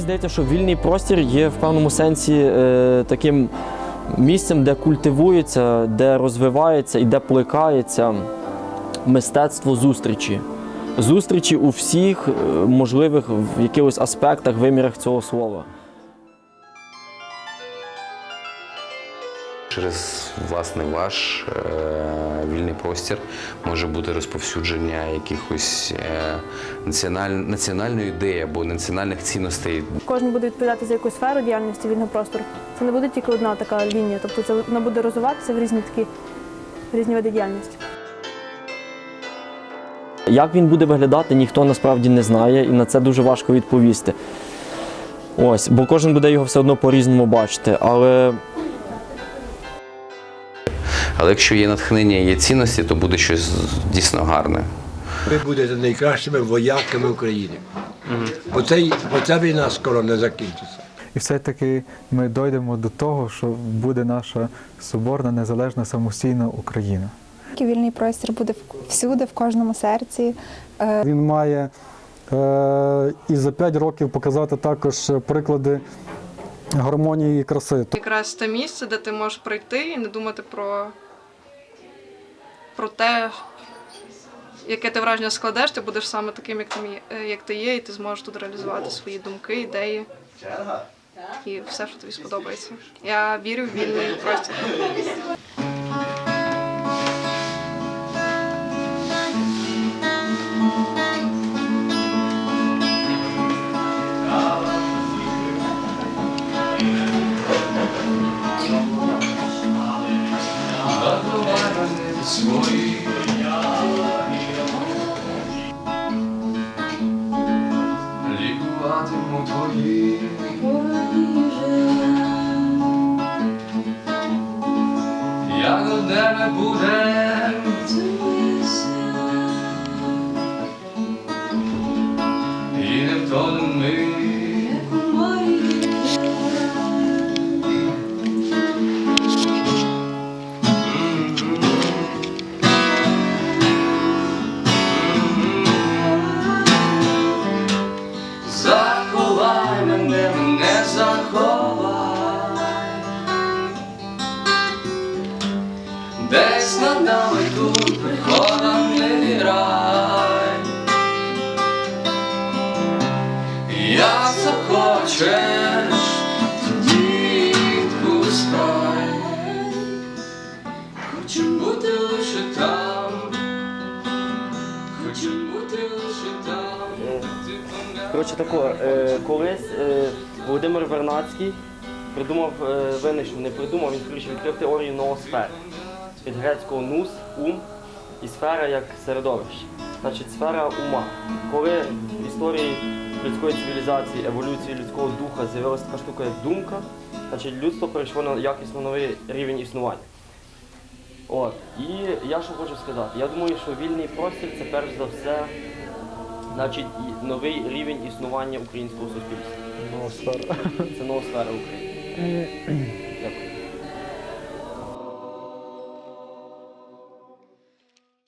здається, що вільний простір є в певному сенсі е, таким місцем, де культивується, де розвивається і де плекається мистецтво зустрічі. Зустрічі у всіх е, можливих в якихось аспектах, вимірах цього слова. Через власне ваш е, вільний простір може бути розповсюдження якихось е, національ, національної ідеї або національних цінностей. Кожен буде відповідати за якусь сферу діяльності вільного простору. Це не буде тільки одна така лінія, тобто це вона буде розвиватися в різні такі в різні види діяльності. Як він буде виглядати, ніхто насправді не знає, і на це дуже важко відповісти. Ось, бо кожен буде його все одно по-різному бачити. Але Але якщо є натхнення, є цінності, то буде щось дійсно гарне. Ви будете найкращими вояками України. Оце, оця війна скоро не закінчиться. І все-таки ми дійдемо до того, що буде наша соборна, незалежна, самостійна Україна. Вільний простір буде всюди, в кожному серці. Він має е, і за 5 років показати також приклади гармонії і краси. якраз те місце, де ти можеш прийти і не думати про, про те, яке ти враження складеш, ти будеш саме таким, як, ти е, як ти є, і ти зможеш тут реалізувати свої думки, ідеї і все, що тобі сподобається. Я вірю в вільний простір. Лікуватиму твої. Як до тебе буде захочеш, тоді відпускай. Хочу бути лише там, хочу бути лише там. Коротше, тако, е, колись е, Володимир Вернацький придумав, е, винайшов, не придумав, він коротше, відкрив теорію ноосфер. Від грецького нус, ум і сфера як середовище. Значить, сфера ума. Коли в історії людської цивілізації, еволюції людського духа з'явилася така штука, як думка, значить людство перейшло на якісно новий рівень існування. От. І я що хочу сказати, я думаю, що вільний простір це перш за все значить, новий рівень існування українського суспільства. Ноосфера. Це сфера України.